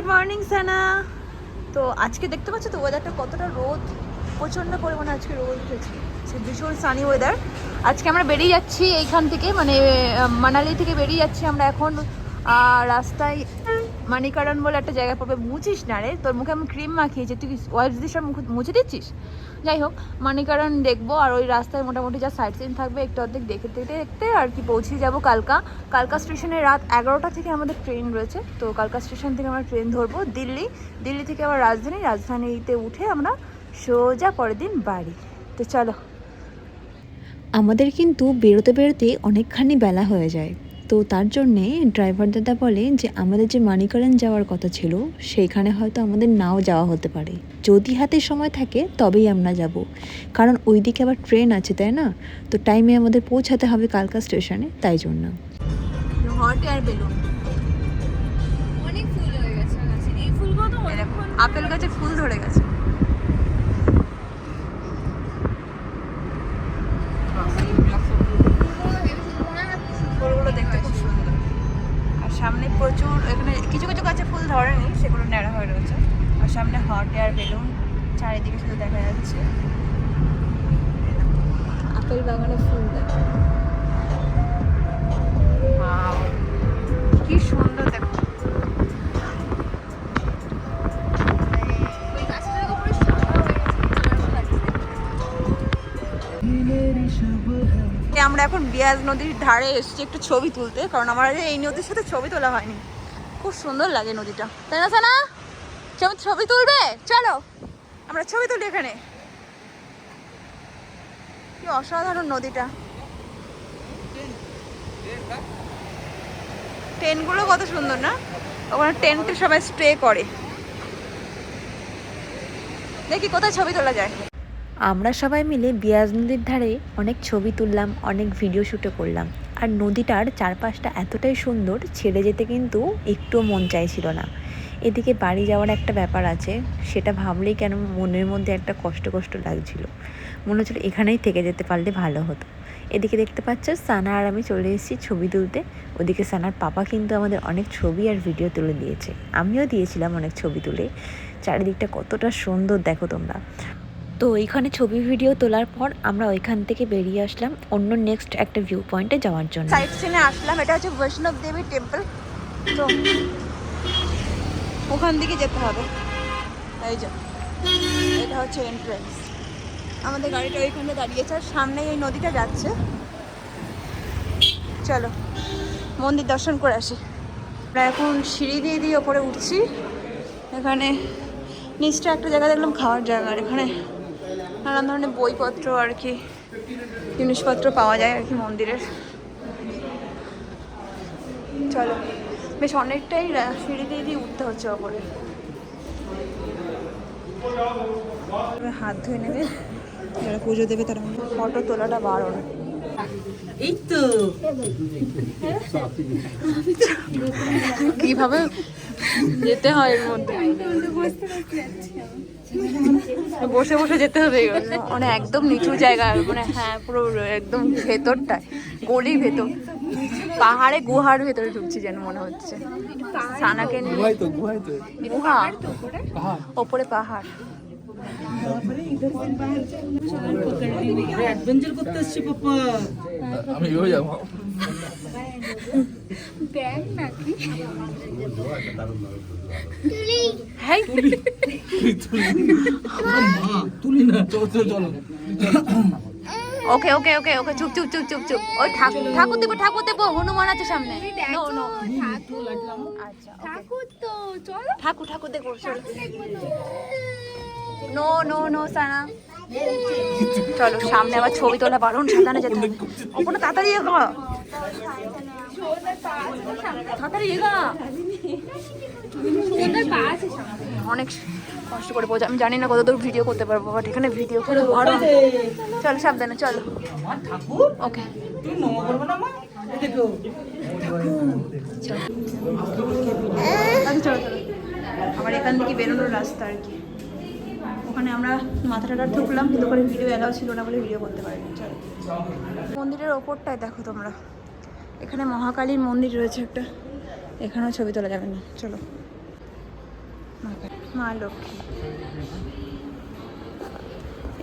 Good morning সানা তো আজকে দেখতে পাচ্ছ তো ওয়েদারটা কতটা রোদ? প্রচণ্ড পরিমাণে আজকে রোদ উঠেছে। সে ভীষণ সানি ওয়েদার আজকে আমরা বেরিয়ে যাচ্ছি এইখান থেকে মানে মানালি থেকে বেরিয়ে যাচ্ছি আমরা এখন। রাস্তায় মানিকারণ বলে একটা জায়গা পড়বে, মুছিস না রে। তোর মুখে আমি ক্রিম মাখিয়েছি তুই ওয়াইপস দিয়ে সব মুখ মুছে দিচ্ছিস? যাই হোক, মানিকারণ দেখব আর ওই রাস্তায় মোটামুটি যা সাইড সিন থাকবে, একটু অর্ধেক দেখতে দেখতে দেখতে আর কি পৌঁছে যাব কালকা। কালকা স্টেশনে রাত এগারোটা থেকে আমাদের ট্রেন রয়েছে। তো কালকা স্টেশন থেকে আমরা ট্রেন ধরবো দিল্লি। দিল্লি থেকে আবার রাজধানী। রাজধানীতে উঠে আমরা সোজা পরের দিন বাড়ি। তো চলো। আমাদের কিন্তু বেরোতে বেরোতে অনেকখানি বেলা হয়ে যায়। তো তার জন্যে ড্রাইভার দাদা বলে যে আমাদের যে মানিকারেন যাওয়ার কথা ছিল সেইখানে হয়তো আমাদের নাও যাওয়া হতে পারে। যদি হাতে সময় থাকে তবেই আমরা যাব। কারণ ওইদিকে আবার ট্রেন আছে তাই না? তো টাইমে আমাদের পৌঁছাতে হবে কালকা স্টেশনে তাই জন্য। হট এয়ার বেলুন অনেক ফুল হয়ে গেছে এই ফুলগুলো তো আপেল গাছে ফুল ধরে গেছে। ফুলগুলো দেখতে খুব সুন্দর। আর সামনে প্রচুর এখানে কিছু কিছু গাছে ফুল ধরেনি সেগুলো ন্যাড়া হয়ে রয়েছে। আর সামনে হট এয়ার বেলুন চারিদিকে শুধু দেখা যাচ্ছে। আপেল বাগানে ফুল দেখা আমরা এখন বিয়াজ নদীর ধারে এসেছি একটু ছবি তুলতে, কারণ আমার এই নদীর সাথে ছবি তোলা হয়নি। খুব সুন্দর লাগে নদীটা। তাই না, সানা? ছবি ছবি তুলবে? চলো, আমরা ছবি তুলি এখানে। কি অসাধারণ নদীটা। টেন্টগুলো কত সুন্দর, না? ওখানে টেন্টে সবাই স্টে করে। দেখি কোথায় ছবি তোলা যায়। আমরা সবাই মিলে বিয়াজ নদীর ধারে অনেক ছবি তুললাম, অনেক ভিডিও শ্যুটও করলাম। আর নদীটার চারপাশটা এতটাই সুন্দর, ছেড়ে যেতে কিন্তু একটুও মন চাইছিল না। এদিকে বাড়ি যাওয়ার একটা ব্যাপার আছে, সেটা ভাবলেই কেন মনের মধ্যে একটা কষ্ট কষ্ট লাগছিল। মনে হচ্ছিল এখানেই থেকে যেতে পারলে ভালো হতো। এদিকে দেখতে পাচ্ছ, সানা আর আমি চলে এসেছি ছবি তুলতে। ওদিকে সানার পাপা কিন্তু আমাদের অনেক ছবি আর ভিডিও তুলে দিয়েছে। আমিও দিয়েছিলাম অনেক ছবি তুলে। চারিদিকটা কতটা সুন্দর দেখো তোমরা। তো ওইখানে ছবি, ভিডিও তোলার পর আমরা ওইখান থেকে বেরিয়ে আসলাম অন্য নেক্সট একটা ভিউ পয়েন্টে যাওয়ার জন্য। সাইড সিনে আসলাম, এটা হচ্ছে বৈষ্ণব দেবী টেম্পল তো ওখান দিকে যেতে হবে। এই যে, এটা হচ্ছে এন্ট্রেন্স আমাদের গাড়িটা ওইখানে দাঁড়িয়েছে আর সামনে এই নদীটা যাচ্ছে। চলো, মন্দির দর্শন করে আসি। আমরা এখন সিঁড়ি দিয়ে দিয়ে ওপরে উঠছি। এখানে নিচটা একটা জায়গা দেখলাম, খাওয়ার জায়গা। আর এখানে নানান ধরনের বইপত্র আর কি জিনিসপত্র পাওয়া যায় আর কি মন্দিরের। চলো বেশ অনেকটাই সিঁড়ি দিয়ে দিয়ে উঠতে হচ্ছে ওপরে। হাত ধুয়ে নেবে যারা পুজো দেবে তারা ফটো তোলাটা বারণ। এই তো কীভাবে যেতে হয় এর মধ্যে? বসে বসে যেতে হবে মানে একদম নিচু জায়গা মানে হ্যাঁ পুরো একদম ভেতরটায় গলি ভেতর। পাহাড়ে গুহার ভেতরে ঢুকছি যেন মনে হচ্ছে। সানাকে নিয়ে। গুহা? ওপরে পাহাড়। অ্যাডভেঞ্চার করতে এসছি পাপা। আমি এভাবে যাব। ব্যাগ নাকি হ্যাঁ মা তুলি না চলো চলো চলো। ওকে ওকে ওকে ওকে চুপ চুপ চুপ চুপ চুপ। ওই ঠাকুর ঠাকুর দেবো ঠাকুর দেবো হনুমান আছে সামনে। No no. আচ্ছা ঠাকুর তো চলো। ঠাকুর ঠাকুর দেখব নো নো নো সানা। চলো, সামনে আবার ছবি তোলা বারণ সাবধানে যেতে হবে। তাড়াতাড়ি এগো। অনেক কষ্ট করে পৌঁছে আমি জানি না কতদূর ভিডিও করতে পারব বাট এখানে ভিডিও করে বারণ চলো, সাবধানে, চলো। ওকে চলো চলো। আবার এখান থেকে বেরোনোর রাস্তা আর কি। ওখানে আমরা মাথাটা ঢুকলাম, কিন্তু ওখানে ভিডিও অ্যালাউ ছিল না বলে ভিডিও করতে পারিনি। চলো। মন্দিরের ওপরটায় দেখো তোমরা। এখানে মহাকালীর মন্দির রয়েছে একটা। এখানেও ছবি তোলা যাবে না। চলো। মা লক্ষ্মী।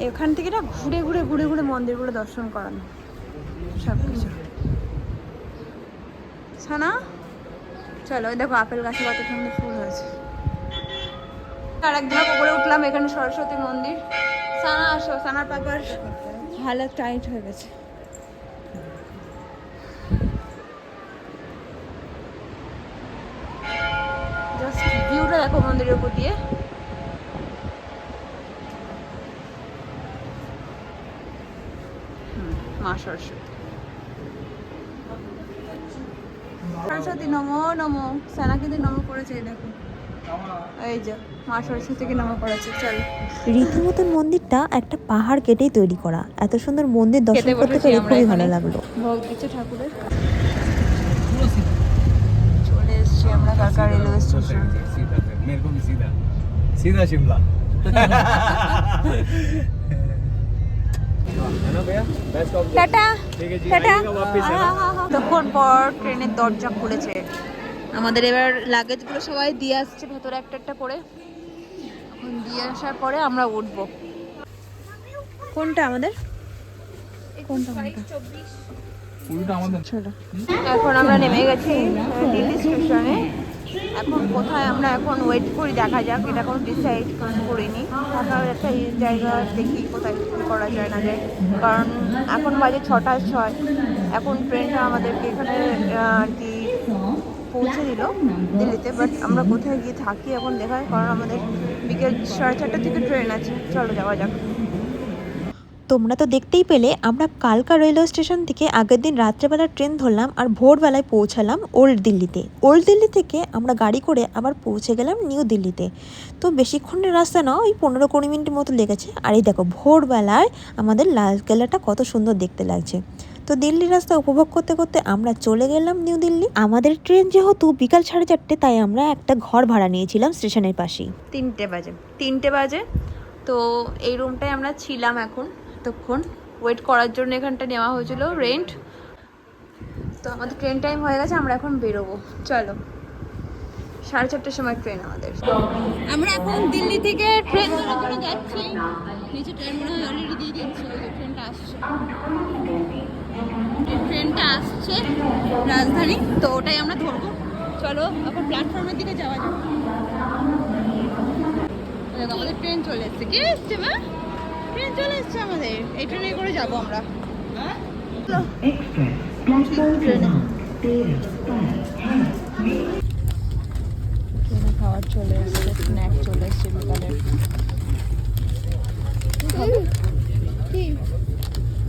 এখান থেকে না ঘুরে ঘুরে ঘুরে ঘুরে মন্দিরগুলো দর্শন করানো। সব কিছু ছানা? চলো দেখো আপেল গাছে কত সুন্দর ফুল হয়েছে। আর একদিন উপরে উঠলাম এখানে সরস্বতী মন্দির। সানা, আসো, সানার পাপার হালত টাইট হয়ে গেছে। জাস্ট ভিউটা দেখো মন্দিরের উপর দিয়ে। মা সরস্বতী। সরস্বতী, নমো নমো। সানা কিন্তু নমো করেছে দেখো। মা থেকে রীতিমতন মন্দিরটা একটা পাহাড় কেটেই তৈরি করা। এত সুন্দর মন্দির দর্শন করতে পেরে খুবই ভালো লাগল। চলে আমরা রেলওয়ে স্টেশন। সিধা হ্যাঁ, হ্যাঁ, হ্যাঁ, তখন পর ট্রেনের দরজা খুলেছে। আমাদের এবার লাগেজগুলো সবাই দিয়ে আসছে ভেতরে একটা একটা করে। এখন দিয়ে আসার পরে আমরা উঠবো। কোনটা আমাদের? এখন আমরা নেমে গেছি দিল্লি স্টেশনে। এখন কোথায় আমরা এখন ওয়েট করি দেখা যাক। এটা এখন ডিসাইড করিনি। দেখা একটা জায়গা দেখি কোথায় করা যায় না যায়। কারণ এখন বাজে ছটা ছয়। এখন ট্রেনটা আমাদেরকে এখানে আর কি পৌঁছে দিল দিল্লিতে বাট আমরা কোথায় গিয়ে থাকি এখন দেখায় কারণ আমাদের বিকেল সাড়ে চারটা থেকে ট্রেন আছে। চলো যাওয়া যাক। তোমরা তো দেখতেই পেলে, আমরা কালকা রেলওয়ে স্টেশন থেকে আগের দিন রাত্রেবেলা ট্রেন ধরলাম আর ভোরবেলায় পৌঁছালাম ওল্ড দিল্লিতে। ওল্ড দিল্লি থেকে আমরা গাড়ি করে আবার পৌঁছে গেলাম নিউ দিল্লিতে। তো বেশিক্ষণের রাস্তা না ওই পনেরো কুড়ি মিনিটের মতো লেগেছে। আর এই দেখো, ভোরবেলায় আমাদের লালকেল্লাটা কত সুন্দর দেখতে লাগছে। তো দিল্লির রাস্তা উপভোগ করতে করতে আমরা চলে গেলাম নিউ দিল্লি। আমাদের ট্রেন যেহেতু বিকাল সাড়ে চারটে তাই আমরা একটা ঘর ভাড়া নিয়েছিলাম স্টেশনের পাশেই। তিনটে বাজে তিনটে বাজে। তো এই রুমটায় আমরা ছিলাম এখন এতক্ষণ। ওয়েট করার জন্য এখানটা নেওয়া হয়েছিল রেন্ট তো আমাদের ট্রেন টাইম হয়ে গেছে আমরা এখন বেরোবো। চলো। সাড়ে চারটের সময় ট্রেন আমাদের। আমরা এখন দিল্লি থেকে ট্রেন যাচ্ছি। নিচে ট্রেন মনে হয় অলরেডি দিয়ে দিচ্ছে ট্রেনটা আসছে। ট্রেনটা আসছে রাজধানী তো ওটাই আমরা ধরবো। চলো এখন প্ল্যাটফর্মের দিকে যাওয়া যাক। আমাদের ট্রেন চলে এসছে। কে এসছে মা? ট্রেন চলে এসছে আমাদের। এই ট্রেনে করে যাব আমরা। ট্রেনে। খাবার চলে এসছে স্ন্যাক চলে এসছে বিকালের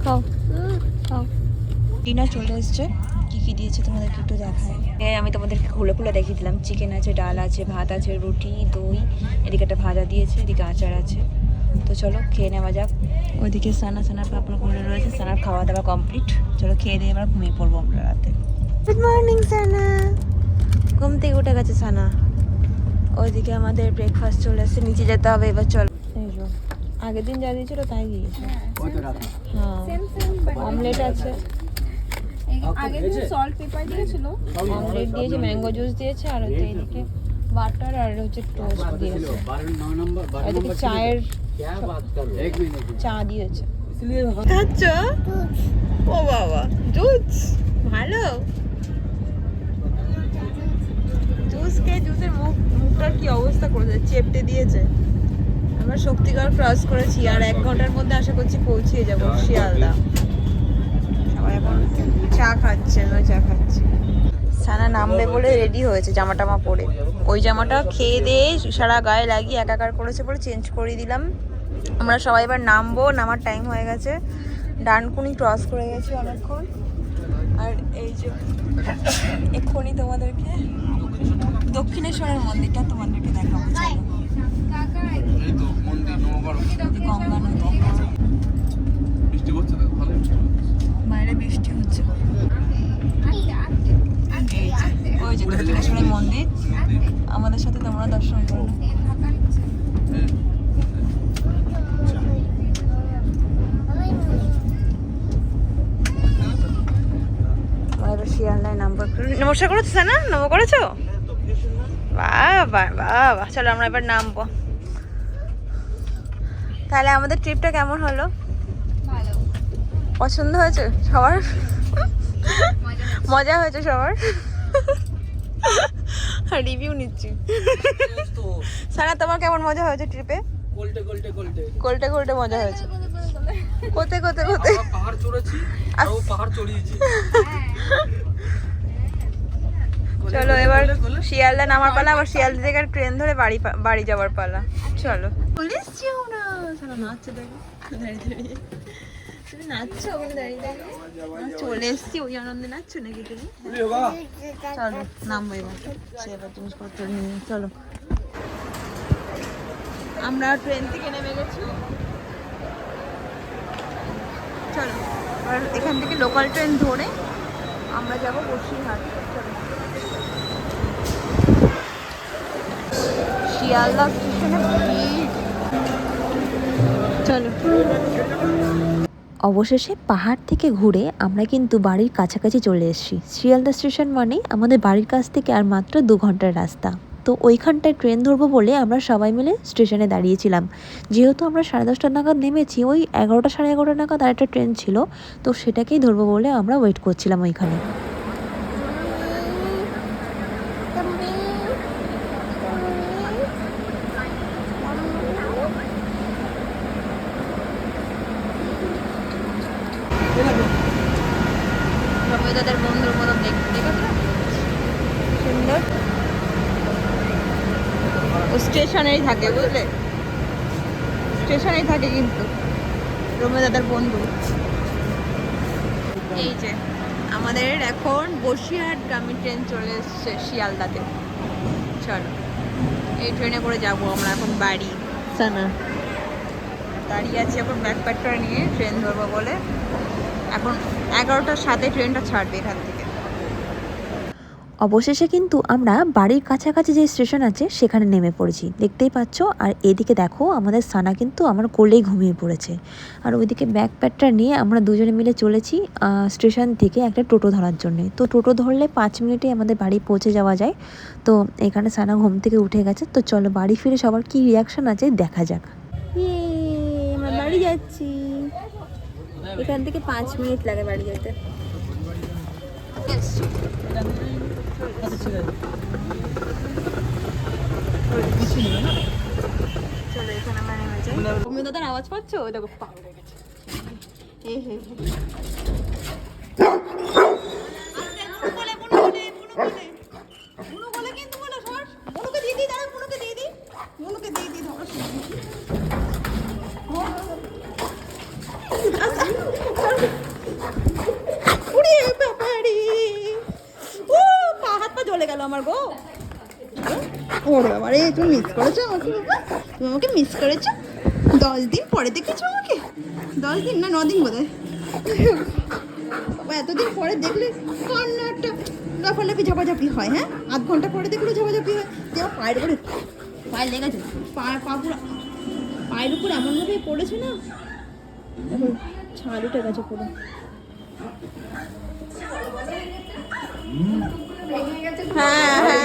খাও। খাও। ডিনার চলে এসছে। কি কি দিয়েছে তোমাদেরকে একটু দেখায় হ্যাঁ আমি তোমাদেরকে খুলে খুলে দেখিয়ে দিলাম। চিকেন আছে ডাল আছে ভাত আছে রুটি দই এদিকে একটা ভাজা দিয়েছে এদিকে আচার আছে। তো চলো খেয়ে নেওয়া যাক। ওইদিকে সানা সানার পাপড় করে রয়েছে সানার খাওয়া দাওয়া কমপ্লিট চলো খেয়ে দিয়ে এবার ঘুমিয়ে পড়ব আমরা রাতে। Good morning Sana. ঘুম থেকে উঠে গেছে সানা। ওইদিকে আমাদের ব্রেকফাস্ট চলে এসেছে নিচে যেতে হবে এবার চলো। এই আগের দিন যা দিয়েছিল তাই দিয়েছে। হ্যাঁ অমলেট আছে। আগে যে সল্ট পেপার দিয়েছিল অমলেট দিয়েছে ম্যাঙ্গো জুস দিয়েছে আর হচ্ছে এদিকে বাটার আর হচ্ছে টোস্ট দিয়েছে। এদিকে চায়ের চা দিয়েছে। খাচ্ছ? ও বাবা জুস ভালো? জুস খেয়ে জুসের মুখ মুখটার কি অবস্থা করেছে? চেপটে দিয়েছে। আমরা শক্তিগড় ক্রস করেছি আর এক ঘণ্টার মধ্যে আশা করছি পৌঁছিয়ে যাব শিয়ালদা। খাচ্ছে আমি চা খাচ্ছি। সানা নামবে বলে রেডি হয়েছে জামা টামা পরে। ওই জামাটা খেয়ে দিয়ে সারা গায়ে লাগিয়ে একাকার করেছে বলে চেঞ্জ করে দিলাম। আমরা সবাই এবার নামবো, নামার টাইম হয়ে গেছে। ডানকুনি ক্রস করে গেছি অনেকক্ষণ। আর এই যে, এক্ষুনি তোমাদেরকে দক্ষিণেশ্বরের মন্দিরটা তোমাদেরকে দেখাবো চলো এই তো মন্দির নবগড় এই গঙ্গা নদী বৃষ্টি হচ্ছে তো ভালো বৃষ্টি হচ্ছে বাইরে বৃষ্টি হচ্ছে এই যে, ওই যে দক্ষিণেশ্বরের মন্দির আমাদের সাথে তোমরা দর্শন করো আমরা এবার শিয়ালদায় নামবো নমস্কার করেছ না নম করেছ ও বাবা বাবা চলো আমরা এবার নামবো। তাহলে আমাদের ট্রিপটা কেমন হলো? ভালো। পছন্দ হয়েছে সবার? মজা হয়েছে সবার? রিভিউ নিচ্ছি। সারা তোমার কেমন মজা হয়েছে ট্রিপে কোল্টে কোল্টে কোল্টে কোল্টে কোল্টে মজা হয়েছে। কোতে কোতে কোতে পাহাড় চড়েছি আর ও পাহাড় চড়িয়েছি চলো এবার শিয়ালদা নামার পালা আবার শিয়ালদা থেকে ট্রেন ধরে বাড়ি বাড়ি যাওয়ার পালা। চলো। পুলিশ যেও না। সারা নাচছে দেখো। তুমি নাচছো ওখানে দাঁড়িয়ে চলে এসছি ওই আনন্দে নাচছো নাকি তুমি? চলো নামবো এবার। সে এবার জিনিসপত্র নিয়ে চলো। আমরা ট্রেন থেকে নেমে গেছি। চলো এবার এখান থেকে লোকাল ট্রেন ধরে আমরা যাব বসিরহাট। চলো। অবশেষে পাহাড় থেকে ঘুরে আমরা কিন্তু বাড়ির কাছাকাছি চলে এসেছি। শিয়ালদা স্টেশন মানে আমাদের বাড়ির কাছ থেকে আর মাত্র দু ঘণ্টার রাস্তা। তো ওইখানটায় ট্রেন ধরবো বলে আমরা সবাই মিলে স্টেশনে দাঁড়িয়েছিলাম। যেহেতু আমরা সাড়ে দশটা নাগাদ নেমেছি, ওই এগারোটা সাড়ে এগারোটা নাগাদ আর একটা ট্রেন ছিল, তো সেটাকেই ধরবো বলে আমরা ওয়েট করছিলাম ওইখানে সবাই তাদের বন্ধুর মতো দেখতে দেখেছ সুন্দর ও স্টেশনেই থাকে বুঝলে? স্টেশনেই থাকে কিন্তু রোমে দাদার বন্ধু। এই যে আমাদের এখন বসিরহাট গ্রামীণ ট্রেন চলে এসছে শিয়ালদাতে। চলো এই ট্রেনে করে যাব আমরা এখন বাড়ি। সানা। দাঁড়িয়ে আছি এখন ব্যাগ প্যাকটা নিয়ে ট্রেন ধরবো বলে। এখন এগারোটার সাথে ট্রেনটা ছাড়বে এখান থেকে। অবশেষে কিন্তু আমরা বাড়ির কাছাকাছি যে স্টেশন আছে সেখানে নেমে পড়েছি। দেখতেই পাচ্ছ আর এদিকে দেখো আমাদের সানা কিন্তু আমার কোলেই ঘুমিয়ে পড়েছে। আর ওইদিকে ব্যাগ প্যাকটা নিয়ে আমরা দুজনে মিলে চলেছি স্টেশন থেকে একটা টোটো ধরার জন্যে। তো টোটো ধরলে পাঁচ মিনিটে আমাদের বাড়ি পৌঁছে যাওয়া যায়। তো এখানে সানা ঘুম থেকে উঠে গেছে। তো চলো বাড়ি ফিরে সবার কি রিয়াকশন আছে দেখা যাক। আমরা বাড়ি যাচ্ছি। এখান থেকে পাঁচ মিনিট লাগে বাড়ি যেতে। নেমে যাই দাদার আওয়াজ পাচ্ছ দেখো পা উঠে গেছে। এ হে। আস্তে, বুনু কোলে, বুনু কোলে, বুনু কোলে। বুনু কোলে কিন্তু বলো, সর। বুনুকে দিয়ে দিই, দাঁড়া, বুনুকে দিয়ে দিই। বুনুকে দিয়ে দিই, ধরো, সর। উড়ে বাবারে। ও, পা হাত পা জ্বলে গেল আমার গো ওরে বাবা রে তুমি মিস করেছ আমাকে বাবা? তুমি আমাকে মিস করেছ? দশ দিন পরে দেখেছ আমাকে? দশ দিন না, ন দিন বোধ হয় এতদিন পরে দেখলে কান্নাটা লাফালাফি ঝাপাঝাপি হয় হ্যাঁ? আধ ঘণ্টা পরে দেখলেও ঝাপাঝাপি হয়। যে পায়ের উপরে পায়ে লেগেছে পা পা পুরো পায়ের উপর এমনভাবে পড়েছে না? এখন ছাল উঠে গেছে পুরো। হ্যাঁ হ্যাঁ।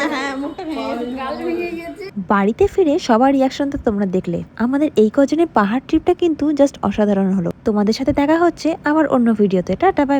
বাড়িতে ফিরে সবার রিয়াকশন তো তোমরা দেখলে। আমাদের এই কজনের পাহাড় ট্রিপটা কিন্তু জাস্ট অসাধারণ হলো। তোমাদের সাথে দেখা হচ্ছে আমার অন্য ভিডিওতে টাটা বাই বাই